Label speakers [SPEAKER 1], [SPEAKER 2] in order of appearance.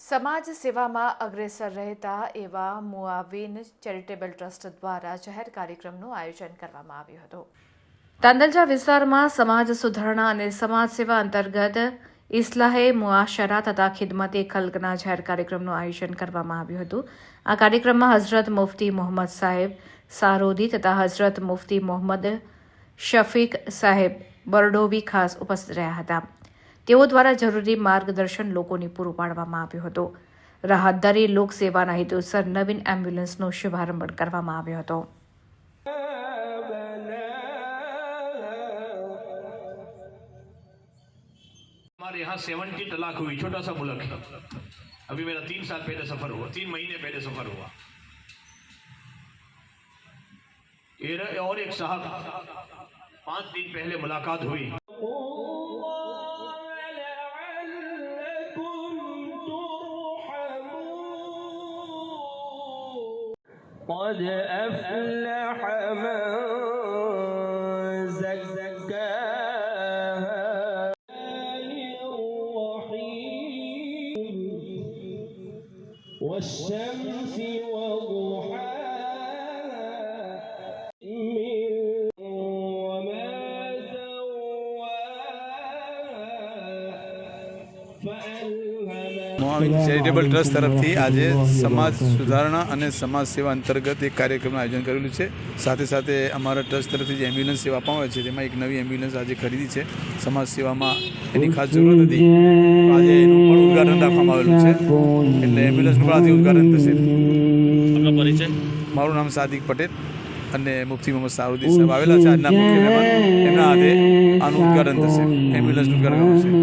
[SPEAKER 1] સમાજ સેવામાં અગ્રેસર રહેતા એવા મુઆવિન ચેરિટેબલ ટ્રસ્ટ દ્વારા જાહેર કાર્યક્રમનું આયોજન કરવામાં આવ્યું હતું. તાંદલજા વિસ્તારમાં સમાજ સુધારણા અને સમાજ સેવા અંતર્ગત ઇસ્લાહે મુઆશરા તથા ખિદમતે ખલ્કના જાહેર કાર્યક્રમનું આયોજન કરવામાં આવ્યું હતું. આ કાર્યક્રમમાં હઝરત મુફતી મોહમ્મદ સાહેબ સારોદી તથા હઝરત મુફતી મોહમ્મદ શફીક સાહેબ બરડોવી ખાસ ઉપસ્થિત રહ્યા હતા તેઓ દ્વારા જરૂરી માર્ગદર્શન લોકોને પૂરું પાડવામાં આવ્યું હતું રાહતદારી લોક સેવાના હેતુસર નવીન એમ્બ્યુલન્સનો શુભારંભ કરવામાં આવ્યો હતો
[SPEAKER 2] हमारे यहाँ सेवनटी तलाक हुई छोटा सा मुल्क है अभी मेरा तीन साल पहले सफर हुआ तीन महीने पहले सफर हुआ ये रहे- और एक साहब पांच दिन पहले मुलाकात हुई
[SPEAKER 3] قد أفلح من زكاها الرحيم والشمس وضحاها
[SPEAKER 4] મોહાવીર ચેરિટેબલ ટ્રસ્ટ તરફથી આજે સમાજ સુધારણા અને સમાજ સેવા અંતર્ગત એક કાર્યક્રમનું આયોજન કરેલું છે. સાથે સાથે અમારા ટ્રસ્ટ તરફથી જે એમ્બ્યુલન્સ સેવા આપવામાં છે તેમાં એક નવી એમ્બ્યુલન્સ આજે ખરીદી છે. સમાજ સેવામાં એની ખાસ જરૂરત હતી. આજે એનું પણ ઉદઘાટન રાખવામાં આવેલું છે. એટલે એમ્બ્યુલન્સનું પણ આજે ઉદઘાટન થશે. મારું નામ સાદિક પટેલ અને મુફ્તી મોહમ્મદ સાઉદી સાહેબ આવેલા છે. આજના મુખ્ય મહેમાન. એમના હાથે આનું ઉદઘાટન થશે. એમ્બ્યુલન્સનું ઉદઘાટન